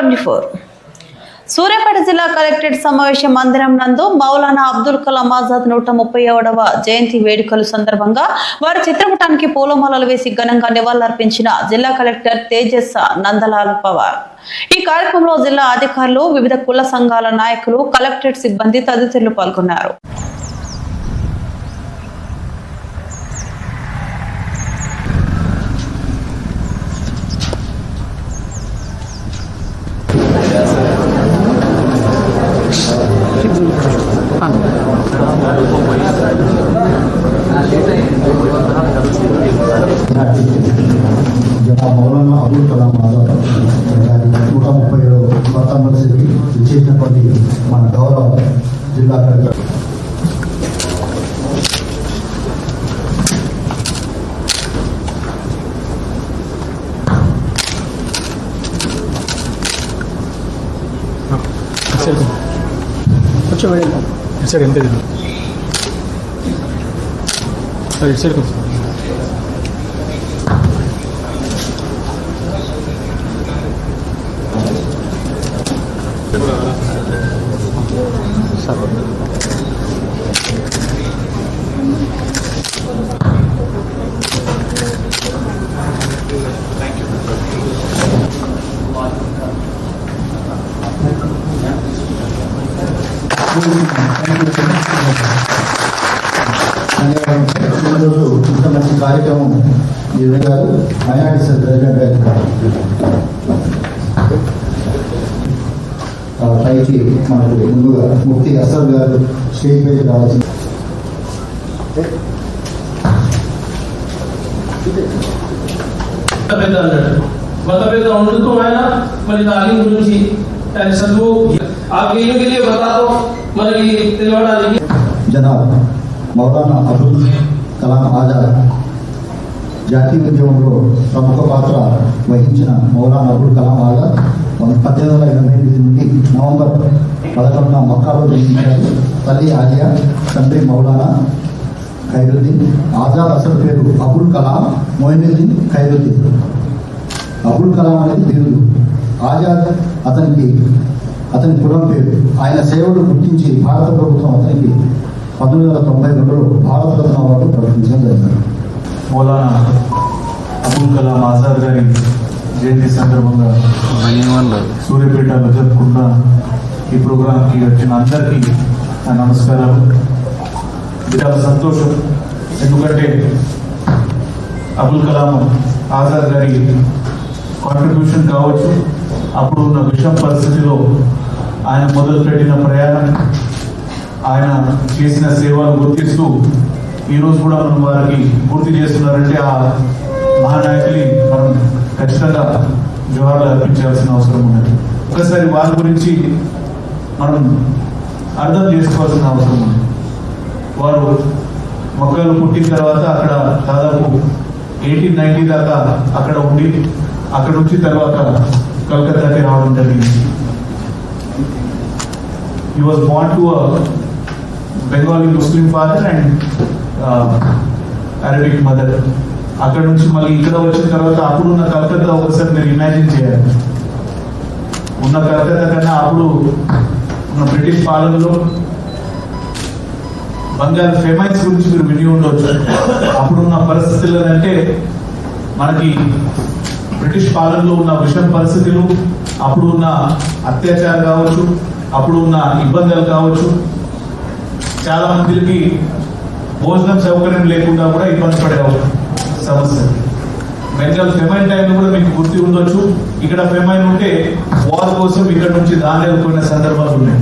Twenty four. Suryapet జిల్లా collectorate సమావేశ మందిరం నందు మౌలానా అబ్దుల్ కలాం ఆజాద్ నూట ముప్పై ఏడవ జయంతి వేడుకల సందర్భంగా వారి చిత్రపటానికి పూలమాలలు వేసి ఘనంగా నివాళులర్పించిన జిల్లా కలెక్టర్ తేజస్ నందలాల్ పవార్. ఈ కార్యక్రమంలో జిల్లా అధికారులు వివిధ కుల సంఘాల నాయకులు కలెక్టరేట్ సిబ్బంది తదితరులు పాల్గొన్నారు. జనాబ్ మౌలానా అబుల్ కలాం ఆజాద్ గారి నూట ముప్పై ఏడు స్వాతంత్రకి ఇచ్చేసినటువంటి మన గౌరవ జిల్లా కలెక్టర్ కొంచెం వేయండి ఇటు సైడ్ ఎంత ఇది అది ఇటు ఇంత మంచి కార్యక్రమం నిర్వహించారు మైనార్టీ సెల్ ప్రెసిడెంట్ గారు ఆ, పైకి మనకు ముందుగా ముఫ్తీ అసర్ గారు స్టేజ్ పైకి రావాల్సింది మత భేదాలు అన్నాడు మత భేదం ఉండుతూ ఆయన మరి దాని గురించి ఆయన చదువు ఆ గేమ్ గిలి బతాతో మనకి తెలియడానికి జనాబ్ మౌలానా అబుల్ కలాం ఆజాద్ జాతీయ ఉద్యమంలో ప్రముఖ పాత్ర వహించిన మౌలానా అబుల్ కలాం ఆజాద్ పద్దెనిమిది వందల ఎనభై ఎనిమిది నుండి నవంబర్ పదకొండున మక్కాలో జన్మించారు. తల్లి ఆలియా తండ్రి మౌలానా ఖైరుద్దీన్ ఆజాద్ అసలు పేరు అబుల్ కలాం మొయినుద్దీన్ ఖైరుద్దీన్. అబుల్ కలాం అనేది బిరుదు ఆజాద్ అతనికి అతని కులం పేరు. ఆయన సేవలు గుర్తించి భారత ప్రభుత్వం అతనికి పంతొమ్మిది వందల తొంభై రెండులో భారతరత్న అవార్డు ప్రకటించడం జరిగింది. మౌలానా అబుల్ కలాం ఆజాద్ గారి జయంతి సందర్భంగా సూర్యపేటలో జరుపుకున్న ఈ ప్రోగ్రాంకి వచ్చిన అందరికీ నా నమస్కారాలు. చాలా సంతోషం. ఎందుకంటే అబుల్ కలాం ఆజాద్ గారి కాంట్రిబ్యూషన్ కావచ్చు అప్పుడు ఉన్న విషం పరిస్థితిలో ఆయన మొదలుపెట్టిన ప్రయాణం ఆయన చేసిన సేవలు గుర్తిస్తూ ఈరోజు కూడా మనం వారికి గుర్తు చేస్తున్నారంటే ఆ మహానాయకుని మనం ఖచ్చితంగా జవాబులు అర్పించాల్సిన అవసరం ఉన్నది. ఒకసారి వారి గురించి మనం అర్థం చేసుకోవాల్సిన అవసరం ఉంది. వారు మొక్కలు పుట్టిన తర్వాత అక్కడ దాదాపు ఎయిటీన్ నైన్టీ దాకా అక్కడ ఉండి అక్కడ నుంచి తర్వాత కలకత్తాకి రావడం జరిగింది. He was born to Bengali Bengali father and Arabic mother అక్కడ నుంచి మళ్ళీ ఇక్కడ వచ్చిన తర్వాత అప్పుడు ఉన్న కలకత్తా ఒకసారి మీరు ఇమాజిన్ చేయాలి. ఉన్న కలకత్తా కన్నా అప్పుడు ఉన్న బ్రిటిష్ పాలనలో బంగారు ఫెమైన్స్ గురించి మీరు విని ఉండవచ్చు అప్పుడున్న పరిస్థితులు అంటే మనకి బ్రిటిష్ పాలనలో ఉన్న విషం పరిస్థితులు అప్పుడు ఉన్న అత్యాచారం కావచ్చు అప్పుడు ఉన్న ఇబ్బందులు కావచ్చు చాలా మందికి భోజనం సౌకర్యం లేకుండా కూడా ఇబ్బంది పడే సమస్య. బెంగాల్ ఫెమైన్ టైం కూడా మీకు గుర్తు ఉండొచ్చు. ఇక్కడ ఫెమైన్ ఉంటే వార్ కోసం ఇక్కడ నుంచి దాని సందర్భాలు ఉన్నాయి.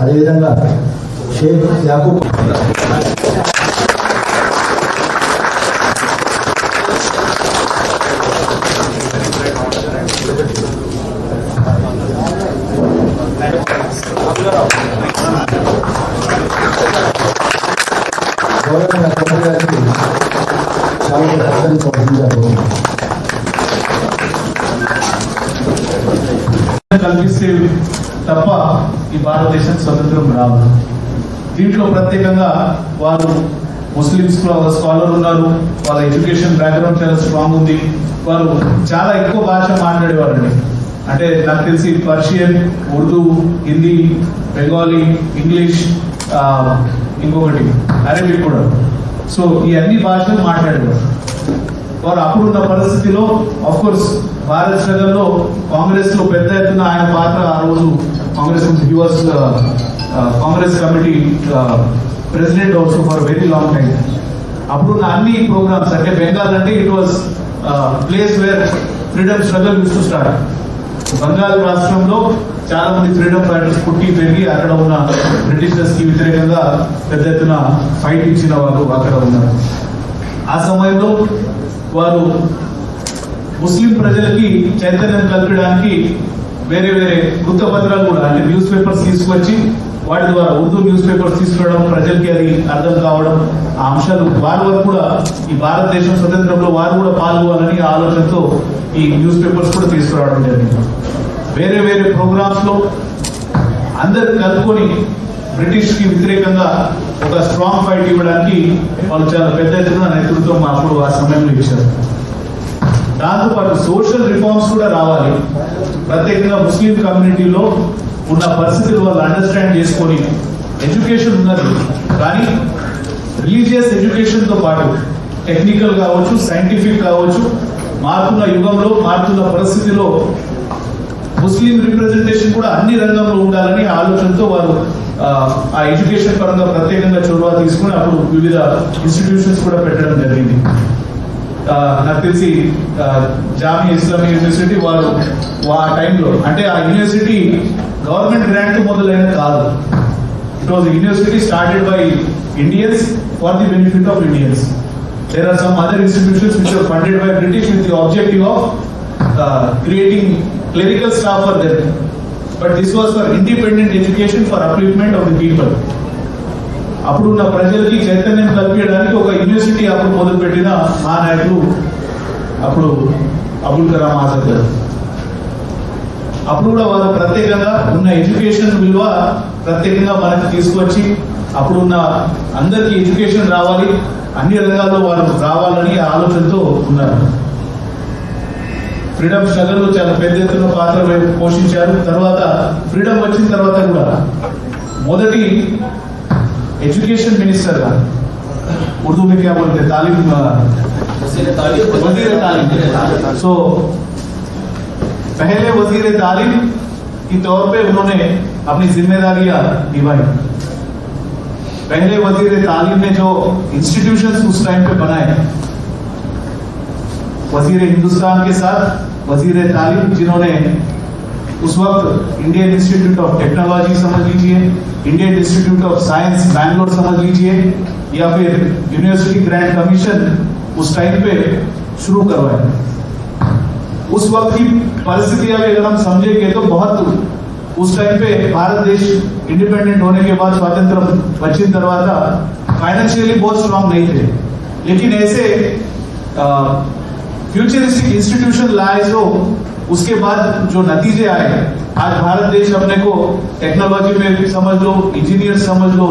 అదేవిధంగా షేక్ యాకూబ్ కల్పిస్తే తప్ప ఈ భారతదేశం స్వతంత్రం రాదు. దీంట్లో ప్రత్యేకంగా వారు ముస్లిమ్స్ స్కాలర్ ఉన్నారు. వాళ్ళ ఎడ్యుకేషన్ బ్యాక్గ్రౌండ్ చాలా స్ట్రాంగ్ ఉంది. వారు చాలా ఎక్కువ భాష మాట్లాడేవారండి. అంటే నాకు తెలిసి పర్షియన్ ఉర్దూ హిందీ బెంగాలీ ఇంగ్లీష్ ఇంకొకటి అరబిక్ కూడా. సో ఈ అన్ని భాషలు మాట్లాడేవారు. వారు అప్పుడున్న పరిస్థితిలో కోర్స్ భారత్ స్ట్రగల్లో కాంగ్రెస్లో పెద్ద ఎత్తున ఆయన పాత్ర ఆ రోజు Congress yours Congress committee president also for very long time అప్పుడున్న అన్ని ప్రోగ్రామ్స్ అంటే బెంగాల్ అంటే it was place where freedom struggle use start Bengal రాష్ట్రంలో చాలా మంది ఫ్రీడమ్ ఫైటర్స్ పుట్టి పెరిగి అక్కడ ఉన్న బ్రిటిషర్స్కి వ్యతిరేకంగా పెద్ద ఎత్తున ఫైట్ ఇచ్చిన వారు అక్కడ ఉన్నారు. ఆ సమయంలో వారు ముస్లిం ప్రజలకి చైతన్యం కల్పడానికి వేరే వేరే వృత్తపత్రాలు కూడా అంటే న్యూస్ పేపర్స్ తీసుకొచ్చి వాటి ద్వారా ఉర్దూ న్యూస్ పేపర్స్ తీసుకురావడం ప్రజలకి అది అర్థం కావడం ఆ అంశాలు వారి వరకు కూడా ఈ భారతదేశం స్వతంత్రంలో వారు కూడా పాల్గొనాలని ఆలోచనతో ఈ న్యూస్ పేపర్స్ కూడా తీసుకురావడం జరిగింది. వేరే వేరే ప్రోగ్రామ్స్లో అందరు కలుపుకొని బ్రిటిష్కి వ్యతిరేకంగా ఒక స్ట్రాంగ్ ఫైట్ ఇవ్వడానికి వాళ్ళు చాలా పెద్ద ఎత్తున నేతృత్వం అప్పుడు ఆ సమయంలో ఇచ్చారు. దాంతోపాటు సోషల్ రిఫార్మ్స్ కూడా రావాలి. ప్రత్యేకంగా ముస్లిం కమ్యూనిటీలో ఉన్న పరిస్థితులు వాళ్ళు అండర్స్టాండ్ చేసుకొని ఎడ్యుకేషన్ ఉన్నది. కానీ రిలీజియస్ ఎడ్యుకేషన్తో పాటు టెక్నికల్ కావచ్చు సైంటిఫిక్ కావచ్చు మారుతున్న యుగంలో మారుతున్న పరిస్థితిలో ముస్లిం రిప్రజెంటేషన్ కూడా అన్ని రంగంలో ఉండాలని ఆలోచనతో వారు ఆ, ఎడ్యుకేషన్ పరంగా ప్రత్యేకంగా చొరవ తీసుకుని అప్పుడు వివిధ ఇన్స్టిట్యూషన్స్ కూడా పెట్టడం జరిగింది. నాకు తెలిసి ఆ, జామియా ఇస్లామిక్ యూనివర్సిటీ వారు ఆ టైంలో అంటే ఆ యూనివర్సిటీ గవర్నమెంట్ గ్రాంట్ మొదలైన కాదు. It was university started by Indians for the benefit of Indians there are some other institutions which are funded by British with the objective of creating clerical staff for them but this was for independent education for upliftment of the people అప్పుడు ఉన్న ప్రజలకి చైతన్యం కల్పించడానికి ఒక university అప్పుడు మొదలుపెట్టిన మా నాయకుడు అప్పుడు అబుల్ కలాం ఆజాద్ గారు. అప్పుడు కూడా వారు ప్రత్యేకంగా ఉన్న ఎడ్యుకేషన్ విలువ ప్రత్యేకంగా మనకి తీసుకొచ్చి అప్పుడున్న అందరికీ ఎడ్యుకేషన్ రావాలి అన్ని రంగాల్లో వారు రావాలని ఆలోచనతో ఉన్నారు. ఫ్రీడమ్ స్ట్రగల్లో చాలా పెద్ద ఎత్తున పాత్ర పోషించారు. తర్వాత ఫ్రీడమ్ వచ్చిన తర్వాత కూడా మొదటి एजुकेशन मिनिस्टर का उर्दू में क्या बोलते हैं? तालीम वज़ीर तालीम सो पहले वज़ीर तालीम के तौर पे उन्होंने अपनी जिम्मेदारियाँ निभाई। पहले वज़ीर तालीम ने जो इंस्टीट्यूशन उस टाइम पे बनाए वज़ीर हिंदुस्तान के साथ वज़ीर तालीम जिन्होंने उस वक्त इंडियन इंस्टीट्यूट ऑफ़ टेक्नोलॉजी समझ लीजिए Indian Institute of Science Bangalore समझ लीजिए, या फिर यूनिवर्सिटी ग्रांट कमीशन उस टाइम पे शुरू करवाए उस वक्त की परिस्थितियाँ भी अगर हम समझेंगे तो बहुत उस टाइम पे भारत देश इंडिपेंडेंट होने के बाद स्वतंत्र पश्चिम दरवाज़ा फाइनेंशियली बहुत स्ट्रांग नहीं थे। लेकिन ऐसे फ्यूचरिस्टिक इंस्टीट्यूशन लाए जो उसके बाद जो नतीजे आए आज भारत देश अपने को टेक्नोलॉजी में समझ लो इंजीनियर समझ लो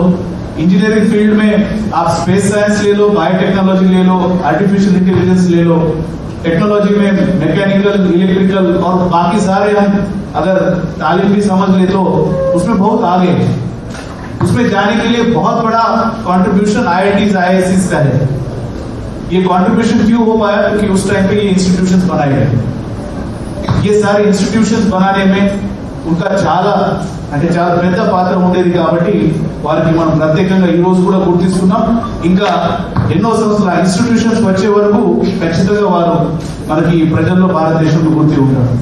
इंजीनियरिंग फ़ील्ड में आप स्पेस साइंस ले लो बायोटेक्नोलॉजी ले लो आर्टिफिशियल इंटेलिजेंस ले लो टेक्नोलॉजी में मैकेनिकल इलेक्ट्रिकल और बाकी सारे हम अगर तालीम भी समझ ले तो उसमें बहुत आगे हैं। उसमें जाने के लिए बहुत बड़ा कंट्रीब्यूशन आई आईआईसीज का है। ये कॉन्ट्रीब्यूशन क्यों हो पाया? क्योंकि उस टाइम पे ये इंस्टीट्यूशंस बनाए गए। ये सारे इंस्टीट्यूशंस बनाने में उनका చాలా అంటే చాలా పెద్ద పాత్ర ఉండేది కాబట్టి వారికి మనం ప్రత్యేకంగా ఈ రోజు కూడా గుర్తిస్తున్నాం ఇంకా ఎన్నో సంవత్సరాల ఇన్స్టిట్యూషన్స్ వచ్చే వరకు ఖచ్చితంగా వారు మనకి ఈ ప్రజల్లో భారతదేశంలో గుర్తి ఉంటారు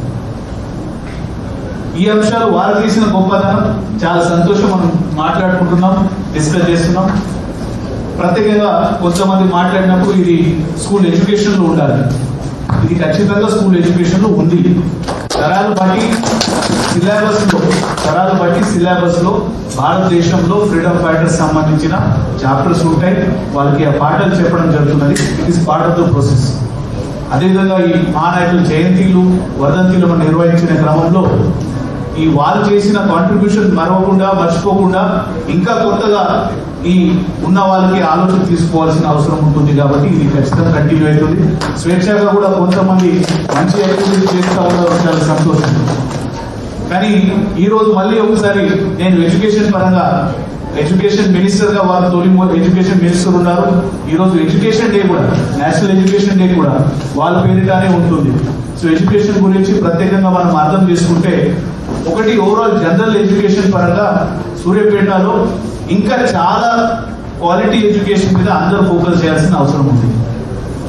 ఈ అంశాలు వారు చేసిన గొప్పదనం చాలా సంతోషం మనం మాట్లాడుకుంటున్నాం డిస్కస్ చేస్తున్నాం ప్రత్యేకంగా కొంతమంది మాట్లాడినప్పుడు ఇది స్కూల్ ఎడ్యుకేషన్ లో ఉండాలి ఇది ఖచ్చితంగా స్కూల్ ఎడ్యుకేషన్లో ఉంది. తరాలు బట్టి సిలబస్లో తరాలు బట్టి సిలబస్లో భారతదేశంలో ఫ్రీడమ్ ఫైటర్స్ సంబంధించిన చాప్టర్స్ ఉంటాయి. వాళ్ళకి ఆ పాటలు చెప్పడం జరుగుతున్నది. It is part of the process అదేవిధంగా ఈ మహానాయకుల జయంతిలు వర్ధంతిలు మనం నిర్వహించిన క్రమంలో ఈ వాళ్ళు చేసిన కాంట్రిబ్యూషన్ మరవకుండా మర్చిపోకుండా ఇంకా కొత్తగా ఈ ఉన్న వాళ్ళకి ఆలోచన తీసుకోవాల్సిన అవసరం ఉంటుంది కాబట్టి ఇది ఖచ్చితంగా కంటిన్యూ అవుతుంది. స్వేచ్ఛగా కూడా కొంతమంది మంచి యాక్టివిటీ చేస్తూ ఉండడం చాలా సంతోషం. కానీ ఈరోజు మళ్ళీ ఒకసారి నేను ఎడ్యుకేషన్ పరంగా ఎడ్యుకేషన్ మినిస్టర్గా వారు తొలి ఎడ్యుకేషన్ మినిస్టర్ ఉన్నారు. ఈరోజు ఎడ్యుకేషన్ డే కూడా నేషనల్ ఎడ్యుకేషన్ డే కూడా వాళ్ళ పేరిటానే ఉంటుంది. సో ఎడ్యుకేషన్ గురించి ప్రత్యేకంగా మనం అర్థం చేసుకుంటే ఒకటి ఓవరాల్ జనరల్ ఎడ్యుకేషన్ పరంగా సూర్యాపేటలో ఇంకా చాలా క్వాలిటీ ఎడ్యుకేషన్ మీద అందరూ ఫోకస్ చేయాల్సిన అవసరం ఉంది.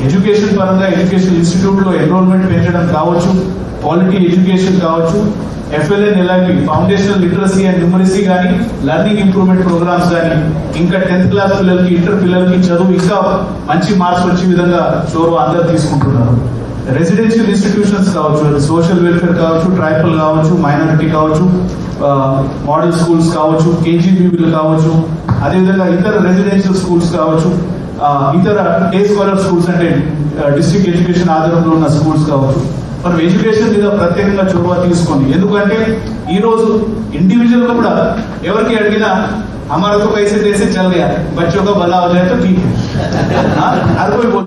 ఎడ్యుకేషన్ పరంగా ఎడ్యుకేషన్ ఇన్స్టిట్యూట్లో ఎన్రోల్మెంట్ పెంచడం కావచ్చు క్వాలిటీ ఎడ్యుకేషన్ కావచ్చు ఎఫ్ఎల్ఎన్ ఇలాంటి ఫౌండేషనల్ లిటరసీ అండ్ న్యూమరసీ కానీ లెర్నింగ్ ఇంప్రూవ్మెంట్ ప్రోగ్రామ్స్ కానీ ఇంకా టెన్త్ క్లాస్ పిల్లలకి ఇంటర్ పిల్లలకి చదువు ఇంకా మంచి మార్క్స్ వచ్చే విధంగా చోరు అందరు తీసుకుంటున్నారు. రెసిడెన్షియల్ ఇన్స్టిట్యూషన్స్ కావచ్చు అది సోషల్ వెల్ఫేర్ కావచ్చు ట్రైబల్ కావచ్చు మైనారిటీ కావచ్చు మోడల్ స్కూల్స్ కావచ్చు కేజీబీలు కావచ్చు అదేవిధంగా ఇతర రెసిడెన్షియల్ స్కూల్స్ కావచ్చు ఆ, ఇతర డే స్కాలర్ స్కూల్స్ అంటే డిస్ట్రిక్ట్ ఎడ్యుకేషన్ ఆధారంలో ఉన్న స్కూల్స్ కావచ్చు మనం ఎడ్యుకేషన్ మీద ప్రత్యేకంగా చొరవ తీసుకోండి ఎందుకంటే ఈ రోజు ఇండివిజువల్ గా కూడా ఎవరికి అడిగినా हमारा तो पैसे जैसे चल गया बच्चों का भला हो जाए तो ठीक है हाँ, हर कोई बोल